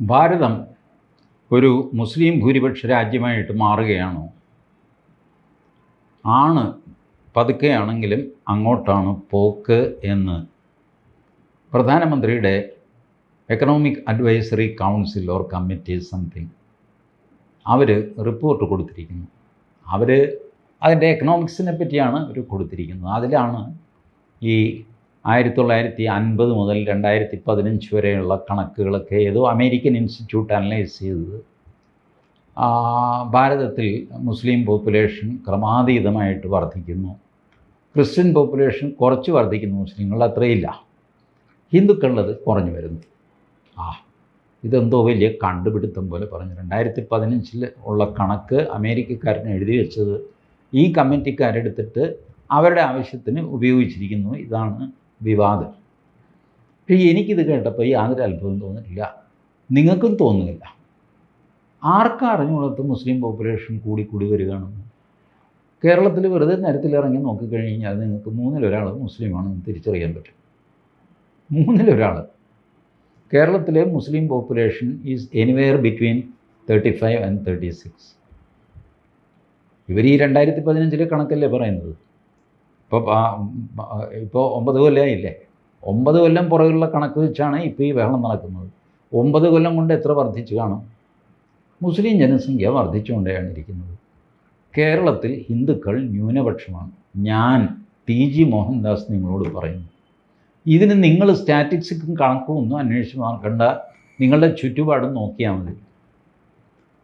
ഭാരതം ഒരു മുസ്ലിം ഭൂരിപക്ഷ രാജ്യമായിട്ട് മാറുകയാണോ? ആണ് പതുക്കെയാണെങ്കിലും അങ്ങോട്ടാണ് പോക്ക് എന്ന് പ്രധാനമന്ത്രിയുടെ economic advisory council or committee something our report കൊടുത്തിരിക്കുന്നു. അവർ അതിന്റെ എക്കണോമിക്സിനെ പറ്റിയാണ് അവർ കൊടുത്തിരിക്കുന്നത്. അതിലാണ് ഈ ആയിരത്തി തൊള്ളായിരത്തി അൻപത് മുതൽ രണ്ടായിരത്തി പതിനഞ്ച് വരെയുള്ള കണക്കുകളൊക്കെ ഏതോ അമേരിക്കൻ ഇൻസ്റ്റിറ്റ്യൂട്ട് അനലൈസ് ചെയ്തത്. ഭാരതത്തിൽ മുസ്ലിം പോപ്പുലേഷൻ ക്രമാതീതമായിട്ട് വർദ്ധിക്കുന്നു. ക്രിസ്ത്യൻ പോപ്പുലേഷൻ കുറച്ച് വർദ്ധിക്കുന്നു മുസ്ലിങ്ങൾ അത്രയില്ല. ഹിന്ദുക്കളുള്ളത് കുറഞ്ഞു വരുന്നു. ആ ഇതെന്തോ വലിയ കണ്ടുപിടുത്തം പോലെ പറഞ്ഞു. രണ്ടായിരത്തി പതിനഞ്ചിൽ ഉള്ള കണക്ക് അമേരിക്കക്കാരന് എഴുതി വെച്ചത് ഈ കമ്മിറ്റിക്കാരെടുത്തിട്ട് അവരുടെ ആവശ്യത്തിന് ഉപയോഗിച്ചിരിക്കുന്നു. ഇതാണ് വിവാദം. പക്ഷേ എനിക്കിത് കേട്ടപ്പോൾ യാതൊരു അത്ഭുതം തോന്നുന്നില്ല നിങ്ങൾക്കും തോന്നുന്നില്ല. ആർക്കാ അറിഞ്ഞുകൊടുത്ത് മുസ്ലിം പോപ്പുലേഷൻ കൂടി കൂടി വരികയാണെന്ന്? കേരളത്തിൽ വെറുതെ നിരത്തിലിറങ്ങി നോക്കിക്കഴിഞ്ഞ് കഴിഞ്ഞാൽ നിങ്ങൾക്ക് മൂന്നിലൊരാൾ മുസ്ലിമാണെന്ന് തിരിച്ചറിയാൻ പറ്റും. മൂന്നിലൊരാൾ കേരളത്തിലെ Muslim population is anywhere between thirty five and thirty six ഇവർ ഈ രണ്ടായിരത്തി പതിനഞ്ചിലെ കണക്കല്ലേ പറയുന്നത്? ഇപ്പോൾ ഇപ്പോൾ ഒമ്പത് കൊല്ലമായില്ലേ ഒമ്പത് കൊല്ലം പുറകുള്ള കണക്ക് വെച്ചാണ് ഇപ്പോൾ ഈ ബഹളം നടക്കുന്നത്. ഒമ്പത് കൊല്ലം കൊണ്ട് എത്ര വർദ്ധിച്ചു കാണും? മുസ്ലിം ജനസംഖ്യ വർദ്ധിച്ചുകൊണ്ടേയാണ് ഇരിക്കുന്നത്. കേരളത്തിൽ ഹിന്ദുക്കൾ ന്യൂനപക്ഷമാണ്. ഞാൻ ടി ജി മോഹൻദാസ് നിങ്ങളോട് പറയുന്നു. ഇതിന് നിങ്ങൾ സ്റ്റാറ്റിക്സിക്കും കണക്കും ഒന്നും അന്വേഷിച്ച് നോക്കണ്ട നിങ്ങളുടെ ചുറ്റുപാടും നോക്കിയാൽ മതി.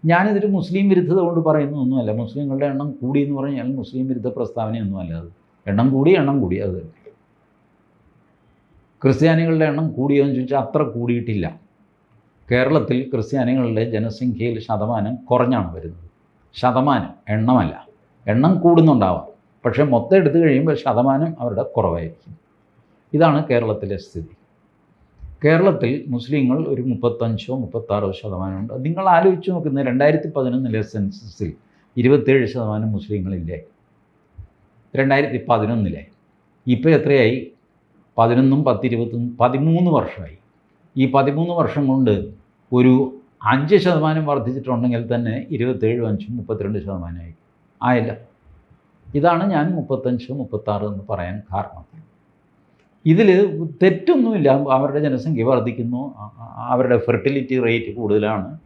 ഞാനിതൊരു മുസ്ലിം വിരുദ്ധത കൊണ്ട് പറയുന്നതൊന്നുമല്ല. മുസ്ലിങ്ങളുടെ എണ്ണം കൂടി എന്ന് പറഞ്ഞാൽ മുസ്ലിം വിരുദ്ധ പ്രസ്താവനയൊന്നുമല്ല അത്. എണ്ണം കൂടി എണ്ണം കൂടി അത് തന്നെ. ക്രിസ്ത്യാനികളുടെ എണ്ണം കൂടിയോ എന്ന് ചോദിച്ചാൽ അത്ര കൂടിയിട്ടില്ല. കേരളത്തിൽ ക്രിസ്ത്യാനികളുടെ ജനസംഖ്യയിൽ ശതമാനം കുറഞ്ഞാണ് വരുന്നത്. ശതമാനം എണ്ണമല്ല. എണ്ണം കൂടുന്നുണ്ടാവാം. പക്ഷേ മൊത്തം എടുത്തു കഴിയുമ്പോൾ ശതമാനം അവരുടെ കുറവായിരിക്കും. ഇതാണ് കേരളത്തിലെ സ്ഥിതി. കേരളത്തിൽ മുസ്ലിങ്ങൾ ഒരു മുപ്പത്തഞ്ചോ മുപ്പത്താറോ ശതമാനമുണ്ട് നിങ്ങൾ ആലോചിച്ച് നോക്കുന്ന രണ്ടായിരത്തി പതിനൊന്നിലെ സെൻസസിൽ ഇരുപത്തേഴ് ശതമാനം മുസ്ലിങ്ങളില്ലേ? രണ്ടായിരത്തി പതിനൊന്നിലെ ഇപ്പോൾ എത്രയായി? പതിനൊന്നും പത്തിരുപത്തൊന്നും പതിമൂന്ന് വർഷമായി. ഈ പതിമൂന്ന് വർഷം കൊണ്ട് ഒരു അഞ്ച് ശതമാനം വർദ്ധിച്ചിട്ടുണ്ടെങ്കിൽ തന്നെ ഇരുപത്തേഴും അഞ്ചും മുപ്പത്തിരണ്ട് ശതമാനമായി. ആയില്ല. ഇതാണ് ഞാൻ മുപ്പത്തഞ്ച് മുപ്പത്താറ് എന്ന് പറയാൻ കാരണം. ഇതിൽ തെറ്റൊന്നുമില്ല. അവരുടെ ജനസംഖ്യ വർദ്ധിക്കുന്നു. അവരുടെ ഫെർട്ടിലിറ്റി റേറ്റ് കൂടുതലാണ്.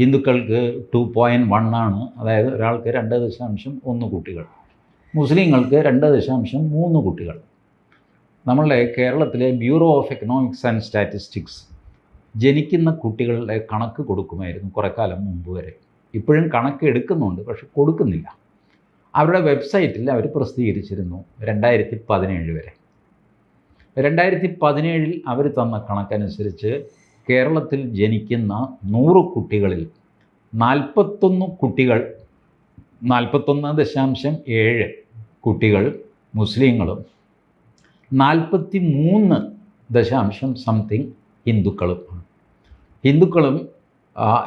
ഹിന്ദുക്കൾക്ക് ടു പോയിന്റ് വൺ ആണ്. അതായത് ഒരാൾക്ക് രണ്ട് ദശാംശം ഒന്ന് കുട്ടികൾ. മുസ്ലിങ്ങൾക്ക് രണ്ട് ദശാംശം മൂന്ന് കുട്ടികൾ. നമ്മളുടെ കേരളത്തിലെ bureau of economics and statistics ജനിക്കുന്ന കുട്ടികളുടെ കണക്ക് കൊടുക്കുമായിരുന്നു കുറേ കാലം മുമ്പ് വരെ. ഇപ്പോഴും കണക്ക് എടുക്കുന്നുണ്ട് പക്ഷെ കൊടുക്കുന്നില്ല. അവരുടെ വെബ്സൈറ്റിൽ അവർ പ്രസിദ്ധീകരിച്ചിരുന്നു രണ്ടായിരത്തി പതിനേഴ് വരെ. രണ്ടായിരത്തി പതിനേഴിൽ അവർ തന്ന കണക്കനുസരിച്ച് കേരളത്തിൽ ജനിക്കുന്ന നൂറ് കുട്ടികളിൽ നാൽപ്പത്തൊന്ന് കുട്ടികൾ നാൽപ്പത്തൊന്ന് ദശാംശം ഏഴ് കുട്ടികൾ മുസ്ലിങ്ങളും നാൽപ്പത്തി മൂന്ന് ദശാംശം സംതിങ് ഹിന്ദുക്കളും ഹിന്ദുക്കളും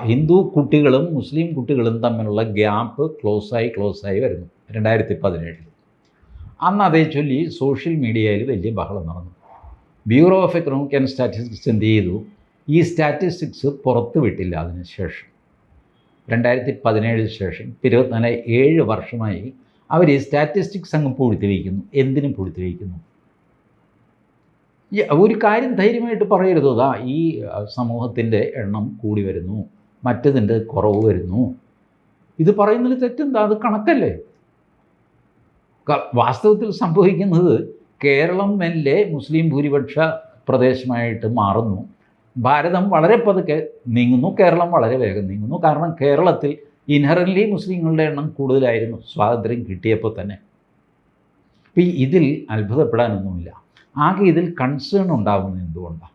ഹിന്ദു കുട്ടികളും മുസ്ലിം കുട്ടികളും തമ്മിലുള്ള ഗ്യാപ്പ് ക്ലോസായി ക്ലോസായി വരുന്നു രണ്ടായിരത്തി പതിനേഴിൽ അന്ന് അതേ ചൊല്ലി സോഷ്യൽ മീഡിയയിൽ വലിയ ബഹളം നടന്നു. Bureau of economic and statistics എന്ത് ചെയ്തു? ഈ സ്റ്റാറ്റിസ്റ്റിക്സ് പുറത്തു വിട്ടില്ല അതിന് ശേഷം. രണ്ടായിരത്തി പതിനേഴിന് ശേഷം ഇരുപത്തിനാല് ഏഴ് വർഷമായി അവർ ഈ സ്റ്റാറ്റിസ്റ്റിക്സ് അങ്ങ് പൂഴ്ത്തി വയ്ക്കുന്നു എന്തിനും പൂഴ്ത്തി വയ്ക്കുന്നു ഈ ഒരു കാര്യം ധൈര്യമായിട്ട് പറയരുത് അതാ ഈ സമൂഹത്തിന്റെ എണ്ണം കൂടി വരുന്നു. മറ്റതിന്റെ കുറവ് വരുന്നു. ഇത് പറയുന്നതിൽ തെറ്റെന്താ? അത് കണക്കല്ലേ? വാസ്തവത്തിൽ സംഭവിക്കുന്നത് കേരളം മെല്ലെ മുസ്ലിം ഭൂരിപക്ഷ പ്രദേശമായിട്ട് മാറുന്നു. ഭാരതം വളരെ പതുക്കെ നീങ്ങുന്നു. കേരളം വളരെ വേഗം നീങ്ങുന്നു. കാരണം കേരളത്തിൽ ഇൻഹറൻലി മുസ്ലിങ്ങളുടെ എണ്ണം കൂടുതലായിരുന്നു. സ്വാതന്ത്ര്യം കിട്ടിയപ്പോൾ തന്നെ. അപ്പം ഇതിൽ അത്ഭുതപ്പെടാനൊന്നുമില്ല. ആകെ ഇതിൽ കൺസേൺ ഉണ്ടാകുന്നത് എന്തുകൊണ്ടാണ്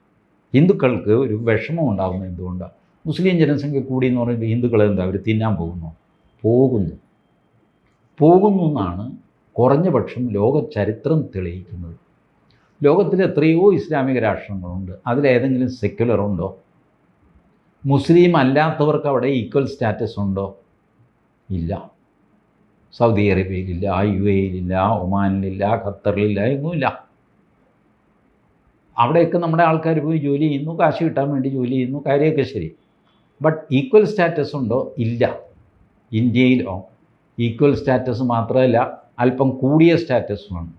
ഹിന്ദുക്കൾക്ക് ഒരു വിഷമം ഉണ്ടാകുന്നത് എന്തുകൊണ്ടാണ് മുസ്ലിം ജനസംഖ്യ കൂടി എന്ന് പറയുമ്പോൾ ഹിന്ദുക്കൾ എന്താ? അവർ തിന്നാൻ പോകുന്നു. പോകുന്നു. പോകുന്നു എന്നാണ് കുറഞ്ഞ പക്ഷം ലോക ചരിത്രം തെളിയിക്കുന്നത്. ലോകത്തിൽ എത്രയോ ഇസ്ലാമിക രാഷ്ട്രങ്ങളുണ്ട്. അതിലേതെങ്കിലും സെക്യുലർ ഉണ്ടോ? മുസ്ലിം അല്ലാത്തവർക്ക് അവിടെ ഈക്വൽ സ്റ്റാറ്റസ് ഉണ്ടോ? ഇല്ല. സൗദി അറേബ്യയിലില്ല യു എയിലില്ല ഒമാനിലില്ല ഖത്തറിലില്ല എങ്ങുമില്ല. അവിടെയൊക്കെ നമ്മുടെ ആൾക്കാർ പോയി ജോലി ചെയ്യുന്നു കാശ് കിട്ടാൻ വേണ്ടി ജോലി ചെയ്യുന്നു കാര്യമൊക്കെ ശരി. ബട്ട് ഈക്വൽ സ്റ്റാറ്റസ് ഉണ്ടോ? ഇല്ല. ഇന്ത്യയിലോ ഈക്വൽ സ്റ്റാറ്റസ് മാത്രമല്ല അല്പം കൂടിയ സ്റ്റാറ്റസുമാണ്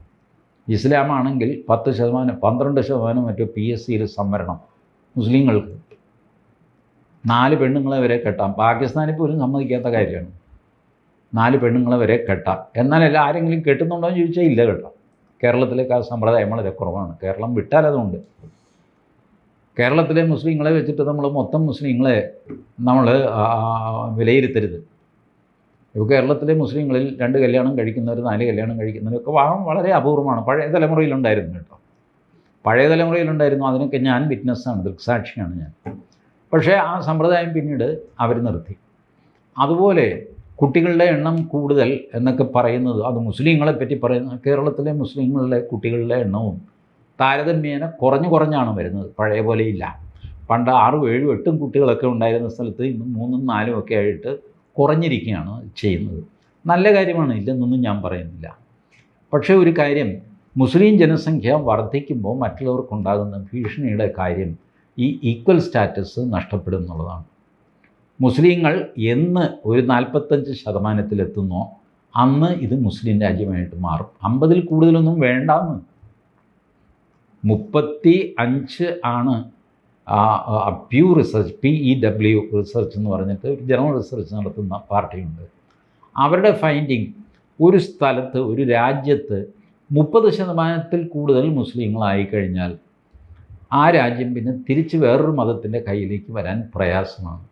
ഇസ്ലാമാണെങ്കിൽ പത്ത് ശതമാനം പന്ത്രണ്ട് ശതമാനം മറ്റോ പി എസ് സിയിൽ സംവരണം മുസ്ലിങ്ങൾക്ക്. നാല് പെണ്ണുങ്ങളെ വരെ കെട്ടാം. പാകിസ്ഥാനിൽ പോലും സമ്മതിക്കാത്ത കാര്യമാണ്. നാല് പെണ്ണുങ്ങളെ വരെ കെട്ടാം. എന്നാലല്ല ആരെങ്കിലും കെട്ടുന്നുണ്ടോ എന്ന് ചോദിച്ചാൽ ഇല്ല കേട്ടോ. കേരളത്തിലേക്ക് ആ സമ്പ്രദായം വളരെ കുറവാണ്. കേരളം വിട്ടാൽ അതുകൊണ്ട്. കേരളത്തിലെ മുസ്ലിങ്ങളെ വെച്ചിട്ട് നമ്മൾ മൊത്തം മുസ്ലിങ്ങളെ നമ്മൾ വിലയിരുത്തരുത്. ഇപ്പോൾ കേരളത്തിലെ മുസ്ലിങ്ങളിൽ രണ്ട് കല്യാണം കഴിക്കുന്നവർ നാല് കല്യാണം കഴിക്കുന്നവരൊക്കെ വാഹം വളരെ അപൂർവമാണ്. പഴയ തലമുറയിലുണ്ടായിരുന്നു കേട്ടോ. പഴയ തലമുറയിലുണ്ടായിരുന്നു. അതിനൊക്കെ ഞാൻ വിറ്റ്നസ്സാണ് ദൃക്സാക്ഷിയാണ് ഞാൻ. പക്ഷേ ആ സമ്പ്രദായം പിന്നീട് അവർ നിർത്തി. അതുപോലെ കുട്ടികളുടെ എണ്ണം കൂടുതൽ എന്നൊക്കെ പറയുന്നത് അത് മുസ്ലിങ്ങളെ പറ്റി പറയുന്ന കേരളത്തിലെ മുസ്ലിങ്ങളുടെ കുട്ടികളുടെ എണ്ണവും താരതമ്യേന കുറഞ്ഞു കുറഞ്ഞാണ് വരുന്നത്. പഴയ പോലെയില്ല പണ്ട് ആറും ഏഴും എട്ടും കുട്ടികളൊക്കെ ഉണ്ടായിരുന്ന സ്ഥലത്ത് ഇന്ന് മൂന്നും നാലും ഒക്കെ ആയിട്ട് കുറഞ്ഞിരിക്കുകയാണ് ചെയ്യുന്നത്. നല്ല കാര്യമാണ് ഇല്ലെന്നൊന്നും ഞാൻ പറയുന്നില്ല. പക്ഷേ ഒരു കാര്യം മുസ്ലിം ജനസംഖ്യ വർദ്ധിക്കുമ്പോൾ മറ്റുള്ളവർക്കുണ്ടാകുന്ന ഭീഷണിയുടെ കാര്യം ഈ ഈക്വൽ സ്റ്റാറ്റസ് നഷ്ടപ്പെടും എന്നുള്ളതാണ്. മുസ്ലിങ്ങൾ എന്ന് ഒരു നാൽപ്പത്തഞ്ച് ശതമാനത്തിലെത്തുന്നോ അന്ന് ഇത് മുസ്ലിം രാജ്യമായിട്ട് മാറും. അമ്പതിൽ കൂടുതലൊന്നും വേണ്ടാന്ന്. മുപ്പത്തി അഞ്ച് ആണ് Pew research P E W research എന്ന് പറഞ്ഞിട്ട് ഒരു ജനറൽ റിസർച്ച് നടത്തുന്ന പാർട്ടിയുണ്ട്. അവരുടെ ഫൈൻഡിങ് ഒരു സ്ഥലത്ത് ഒരു രാജ്യത്ത് മുപ്പത് ശതമാനത്തിൽ കൂടുതൽ മുസ്ലിങ്ങളായി കഴിഞ്ഞാൽ ആ രാജ്യം പിന്നെ തിരിച്ച് വേറൊരു മതത്തിന്റെ കയ്യിലേക്ക് വരാൻ പ്രയാസമാണ്.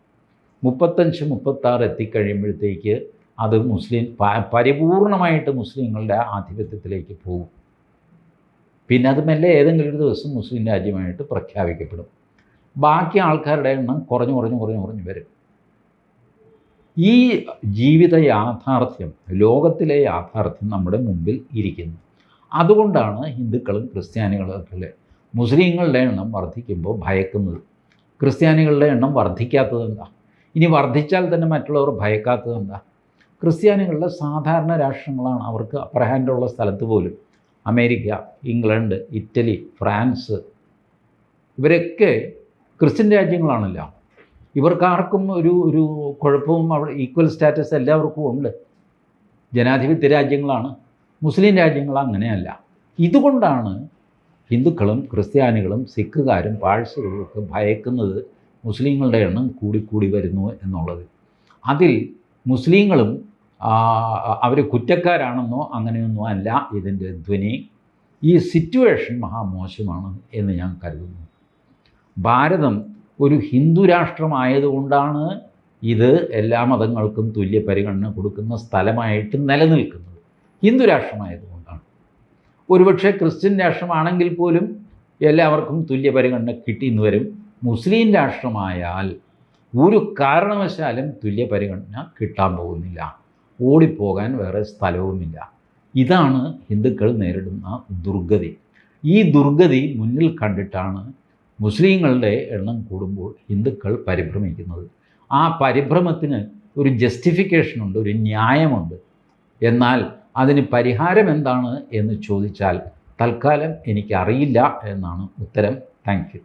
മുപ്പത്തഞ്ച് മുപ്പത്താറ് എത്തിക്കഴിയുമ്പോഴത്തേക്ക് അത് മുസ്ലിം പരിപൂർണമായിട്ട് മുസ്ലിങ്ങളുടെ ആധിപത്യത്തിലേക്ക് പോകും. പിന്നെ അത് മെല്ലെ ഏതെങ്കിലും ഒരു ദിവസം മുസ്ലിം രാജ്യമായിട്ട് പ്രഖ്യാപിക്കപ്പെടും. ബാക്കി ആൾക്കാരുടെ എണ്ണം കുറഞ്ഞു കുറഞ്ഞു കുറഞ്ഞു കുറഞ്ഞു വരും. ഈ ജീവിത യാഥാർത്ഥ്യം ലോകത്തിലെ യാഥാർത്ഥ്യം നമ്മുടെ മുമ്പിൽ ഇരിക്കുന്നു. അതുകൊണ്ടാണ് ഹിന്ദുക്കളും ക്രിസ്ത്യാനികളൊക്കെ മുസ്ലിങ്ങളുടെ എണ്ണം വർദ്ധിക്കുമ്പോൾ ഭയക്കുന്നത്. ക്രിസ്ത്യാനികളുടെ എണ്ണം വർദ്ധിക്കാത്തത് എന്താ? ഇനി വർദ്ധിച്ചാൽ തന്നെ മറ്റുള്ളവർ ഭയക്കാത്തത് എന്താ? ക്രിസ്ത്യാനികളുടെ സാധാരണ രാഷ്ട്രങ്ങളാണ്. അവർക്ക് അപ്പർ ഹാൻഡുള്ള സ്ഥലത്ത് പോലും അമേരിക്ക ഇംഗ്ലണ്ട് ഇറ്റലി ഫ്രാൻസ് ഇവരൊക്കെ ക്രിസ്ത്യൻ രാജ്യങ്ങളാണല്ലോ. ഇവർക്കാർക്കും ഒരു ഒരു കുഴപ്പവും അവിടെ ഈക്വൽ സ്റ്റാറ്റസ് എല്ലാവർക്കും ഉണ്ട്. ജനാധിപത്യ രാജ്യങ്ങളാണ് മുസ്ലിം രാജ്യങ്ങൾ അങ്ങനെയല്ല. ഇതുകൊണ്ടാണ് ഹിന്ദുക്കളും ക്രിസ്ത്യാനികളും സിഖുകാരും പാഴ്സികളും ഒക്കെ ഭയക്കുന്നത് മുസ്ലിങ്ങളുടെ എണ്ണം കൂടിക്കൂടി വരുന്നു എന്നുള്ളത്. അതിൽ മുസ്ലിങ്ങളും അവർ കുറ്റക്കാരാണെന്നോ അങ്ങനെയൊന്നും അല്ല ഇതിന്റെ ധ്വനി. ഈ സിറ്റുവേഷൻ മഹാമോശമാണ് എന്ന് ഞാൻ കരുതുന്നു. ഭാരതം ഒരു ഹിന്ദു രാഷ്ട്രമായതുകൊണ്ടാണ് ഇത് എല്ലാ മതങ്ങൾക്കും തുല്യ പരിഗണന കൊടുക്കുന്ന സ്ഥലമായിട്ട് നിലനിൽക്കുന്നത്. ഹിന്ദു രാഷ്ട്രമായതുകൊണ്ടാണ്. ഒരുപക്ഷെ ക്രിസ്ത്യൻ രാഷ്ട്രമാണെങ്കിൽ പോലും എല്ലാവർക്കും തുല്യ പരിഗണന കിട്ടിയെന്ന് വരും. മുസ്ലിം രാഷ്ട്രമായാൽ ഒരു കാരണവശാലും തുല്യ പരിഗണന കിട്ടാൻ പോകുന്നില്ല. ഓടിപ്പോകാൻ വേറെ സ്ഥലവുമില്ല. ഇതാണ് ഹിന്ദുക്കൾ നേരിടുന്ന ദുർഗതി. ഈ ദുർഗതി മുന്നിൽ കണ്ടിട്ടാണ് മുസ്ലിങ്ങളുടെ എണ്ണം കൂടുമ്പോൾ ഹിന്ദുക്കൾ പരിഭ്രമിക്കുന്നത്. ആ പരിഭ്രമത്തിന് ഒരു ജസ്റ്റിഫിക്കേഷനുണ്ട് ഒരു ന്യായമുണ്ട്. എന്നാൽ അതിന് പരിഹാരം എന്താണ് എന്ന് ചോദിച്ചാൽ തൽക്കാലം എനിക്കറിയില്ല എന്നാണ് ഉത്തരം. താങ്ക്